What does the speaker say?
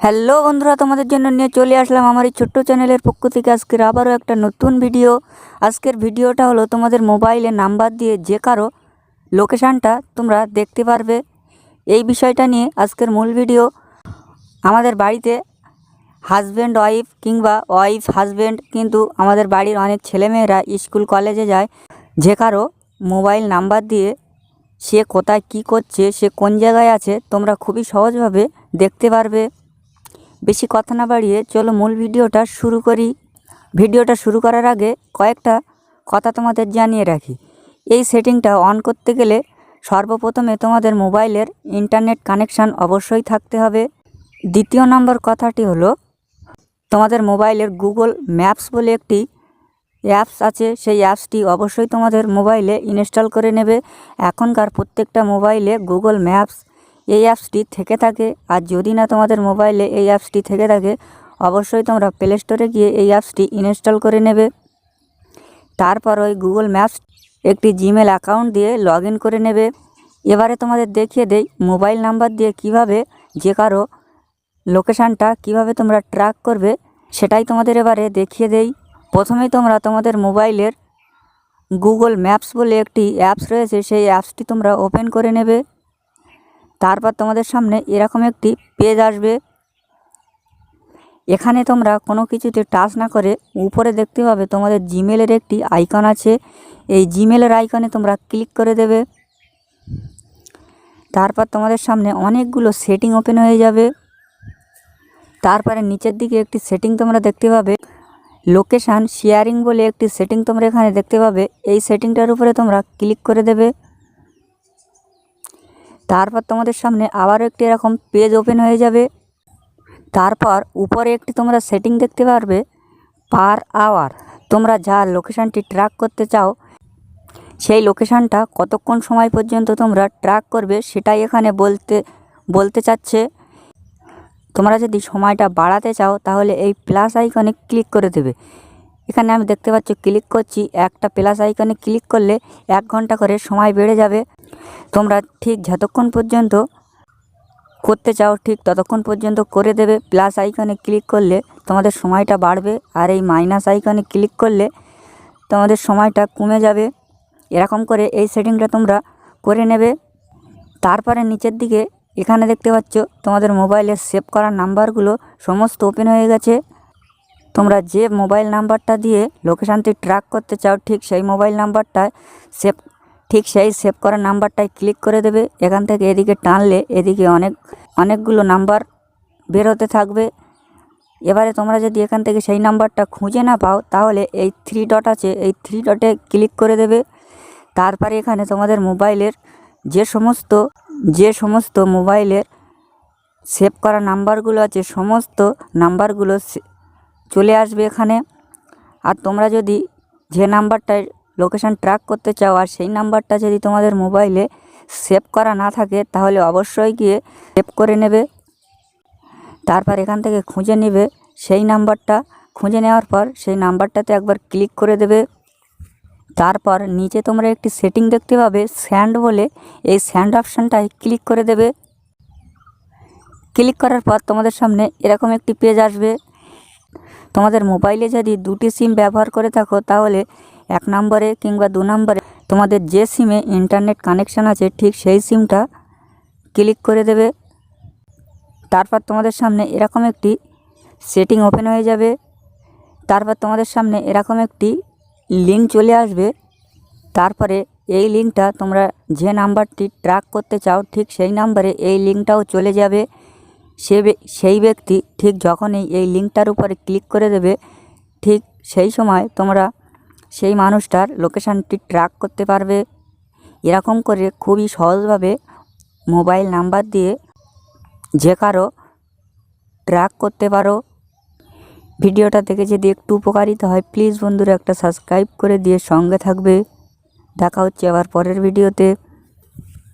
Hello বন্ধুরা, তোমাদের জন্য নিয়ে চলে আসলাম আমার এই ছোট্ট চ্যানেলের পক্ষ থেকে। আজকের আবারও একটা নতুন ভিডিও। আজকের ভিডিওটা হলো তোমাদের মোবাইলে নাম্বার দিয়ে যে কারও লোকেশানটা তোমরা দেখতে পারবে। এই বিষয়টা নিয়ে আজকের মূল ভিডিও। আমাদের বাড়িতে হাজব্যান্ড ওয়াইফ কিংবা ওয়াইফ হাজব্যান্ড কিন্তু আমাদের বাড়ির অনেক ছেলেমেয়েরা স্কুল কলেজে যায়। যে কারও মোবাইল নাম্বার দিয়ে সে কোথায় কি করছে, সে কোন জায়গায় আছে, তোমরা খুবই সহজভাবে দেখতে পারবে। বেশি কথা না বাড়িয়ে চলো মূল ভিডিওটা শুরু করি। ভিডিওটা শুরু করার আগে কয়েকটা কথা তোমাদের জানিয়ে রাখি। এই সেটিংটা অন করতে গেলে সর্বপ্রথমে তোমাদের মোবাইলের ইন্টারনেট কানেকশান অবশ্যই থাকতে হবে। দ্বিতীয় নম্বর কথাটি হলো, তোমাদের মোবাইলের গুগল ম্যাপস বলে একটি অ্যাপস আছে। সেই অ্যাপসটি অবশ্যই তোমাদের মোবাইলে ইনস্টল করে নেবে। এখনকার প্রত্যেকটা মোবাইলে গুগল ম্যাপস এই অ্যাপসটি থেকে থাকে। আর যদি না তোমাদের মোবাইলে এই অ্যাপসটি থেকে থাকে, অবশ্যই তোমরা প্লে স্টোরে গিয়ে এই অ্যাপসটি ইনস্টল করে নেবে। তারপর ওই গুগল ম্যাপস একটি জিমেল অ্যাকাউন্ট দিয়ে লগ করে নেবে। এবারে তোমাদের দেখিয়ে দেই মোবাইল নাম্বার দিয়ে কীভাবে যে কারও লোকেশানটা কীভাবে তোমরা ট্র্যাক করবে, সেটাই তোমাদের এবারে দেখিয়ে দেই। প্রথমেই তোমরা তোমাদের মোবাইলের গুগল ম্যাপস বলে একটি অ্যাপস রয়েছে, সেই অ্যাপসটি তোমরা ওপেন করে নেবে। তারপর তোমাদের সামনে এরকম একটি পেজ আসবে। এখানে তোমরা কোনো কিছুতে টাচ না করে উপরে দেখতে পাবে তোমাদের জিমেলের একটি আইকন আছে। এই জিমেলের আইকনে তোমরা ক্লিক করে দেবে। তারপর তোমাদের সামনে অনেকগুলো সেটিং ওপেন হয়ে যাবে। তারপরে নিচের দিকে একটি সেটিং তোমরা দেখতে পাবে। লোকেশান শেয়ারিং বলে একটি সেটিং তোমরা এখানে দেখতে পাবে। এই সেটিংটার উপরে তোমরা ক্লিক করে দেবে। তারপর তোমাদের সামনে আবারও একটি এরকম পেজ ওপেন হয়ে যাবে। তারপর উপরে একটি তোমরা সেটিং দেখতে পারবে পার আওয়ার তোমরা যা লোকেশানটি ট্র্যাক করতে চাও, সেই লোকেশানটা কতক্ষণ সময় পর্যন্ত তোমরা ট্র্যাক করবে সেটাই এখানে বলতে বলতে চাচ্ছে। তোমরা যদি সময়টা বাড়াতে চাও তাহলে এই প্লাস আইকনে ক্লিক করে দেবে। এখানে আমি দেখতে পাচ্ছি ক্লিক করছি। একটা প্লাস আইকনে ক্লিক করলে এক ঘণ্টা করে সময় বেড়ে যাবে। তোমরা ঠিক যতক্ষণ পর্যন্ত করতে চাও, ঠিক ততক্ষণ পর্যন্ত করে দেবে। প্লাস আইকনে ক্লিক করলে তোমাদের সময়টা বাড়বে আর এই মাইনাস আইকনে ক্লিক করলে তোমাদের সময়টা কমে যাবে। এরকম করে এই সেটিংটা তোমরা করে নেবে। তারপরে নিচের দিকে এখানে দেখতে পাচ্ছ, তোমাদের মোবাইলে সেভ করা নাম্বারগুলো সমস্ত ওপেন হয়ে গেছে। তোমরা যে মোবাইল নাম্বারটা দিয়ে লোকেশানটি ট্র্যাক করতে চাও, ঠিক সেই মোবাইল নাম্বারটায় সেভ, ঠিক সেই সেভ করা নাম্বারটায় ক্লিক করে দেবে। এখান থেকে এদিকে টানলে এদিকে অনেক, অনেকগুলো নাম্বার বেরোতে থাকবে। এবারে তোমরা যদি এখান থেকে সেই নাম্বারটা খুঁজে না পাও, তাহলে এই থ্রি ডট আছে, এই থ্রি ডটে ক্লিক করে দেবে। তারপরে এখানে তোমাদের মোবাইলের যে সমস্ত যে সমস্ত মোবাইলের সেভ করা নাম্বারগুলো আছে, সমস্ত নাম্বারগুলো চলে আসবে এখানে। আর তোমরা যদি যে নাম্বারটায় লোকেশান ট্র্যাক করতে চাও আর সেই নাম্বারটা যদি তোমাদের মোবাইলে সেভ করা না থাকে, তাহলে অবশ্যই গিয়ে সেভ করে নেবে। তারপর এখান থেকে খুঁজে নেবে। সেই নাম্বারটা খুঁজে নেওয়ার পর সেই নাম্বারটাতে একবার ক্লিক করে দেবে। তারপর নিচে তোমরা একটি সেটিং দেখতে পাবে স্যান্ড বলে। এই স্যান্ড অপশানটায় ক্লিক করে দেবে। ক্লিক করার পর তোমাদের সামনে এরকম একটি পেজ আসবে। তোমাদের মোবাইলে যদি দুটি সিম ব্যবহার করে থাকো, তাহলে এক নম্বরে কিংবা দু নম্বরে তোমাদের যে সিমে ইন্টারনেট কানেকশান আছে, ঠিক সেই সিমটা ক্লিক করে দেবে। তারপর তোমাদের সামনে এরকম একটি সেটিং ওপেন হয়ে যাবে। তারপর তোমাদের সামনে এরকম একটি লিঙ্ক চলে আসবে। তারপরে এই লিঙ্কটা তোমরা যে নাম্বারটি ট্র্যাক করতে চাও, ঠিক সেই নাম্বারে এই লিঙ্কটাও চলে যাবে। সে সেই ব্যক্তি ঠিক যখনই এই লিঙ্কটার উপরে ক্লিক করে দেবে, ঠিক সেই সময় তোমরা সেই মানুষটার লোকেশানটি ট্র্যাক করতে পারবে। এরকম করে খুবই সহজভাবে মোবাইল নাম্বার দিয়ে যে কারও ট্র্যাক করতে পারো। ভিডিওটা দেখে যদি একটু উপকারিতা হয়, প্লিজ বন্ধুরা একটা সাবস্ক্রাইব করে দিয়ে সঙ্গে থাকবে। দেখা হচ্ছে আবার পরের ভিডিওতে।